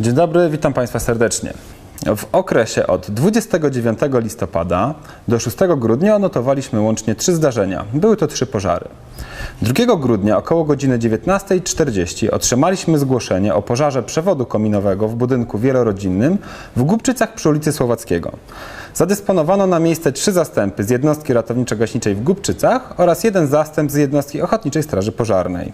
Dzień dobry, witam Państwa serdecznie. W okresie od 29 listopada do 6 grudnia odnotowaliśmy łącznie trzy zdarzenia. Były to trzy pożary. 2 grudnia około godziny 19.40 otrzymaliśmy zgłoszenie o pożarze przewodu kominowego w budynku wielorodzinnym w Głubczycach przy ulicy Słowackiego. Zadysponowano na miejsce trzy zastępy z jednostki ratowniczo-gaśniczej w Głubczycach oraz jeden zastęp z jednostki Ochotniczej Straży Pożarnej.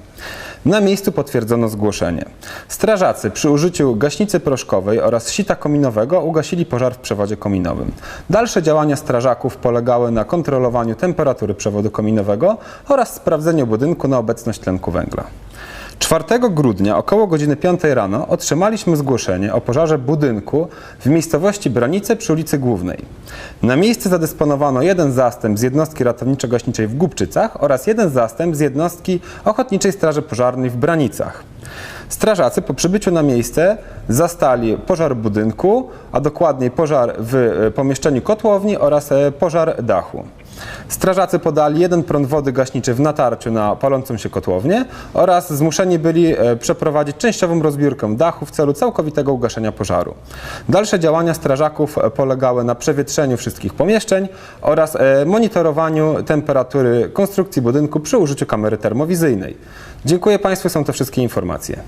Na miejscu potwierdzono zgłoszenie. Strażacy przy użyciu gaśnicy proszkowej oraz sita kominowego ugasili pożar w przewodzie kominowym. Dalsze działania strażaków polegały na kontrolowaniu temperatury przewodu kominowego oraz sprawdzeniu budynku na obecność tlenku węgla. 4 grudnia około godziny 5 rano otrzymaliśmy zgłoszenie o pożarze budynku w miejscowości Branice przy ulicy Głównej. Na miejsce zadysponowano jeden zastęp z jednostki ratowniczo-gaśniczej w Głubczycach oraz jeden zastęp z jednostki Ochotniczej Straży Pożarnej w Branicach. Strażacy po przybyciu na miejsce zastali pożar budynku, a dokładniej pożar w e, pomieszczeniu kotłowni oraz e, pożar dachu. Strażacy podali jeden prąd wody gaśniczy w natarciu na palącą się kotłownię oraz zmuszeni byli e, przeprowadzić częściową rozbiórkę dachu w celu całkowitego ugaszenia pożaru. Dalsze działania strażaków e, polegały na przewietrzeniu wszystkich pomieszczeń oraz e, monitorowaniu temperatury konstrukcji budynku przy użyciu kamery termowizyjnej. Dziękuję Państwu, są to wszystkie informacje.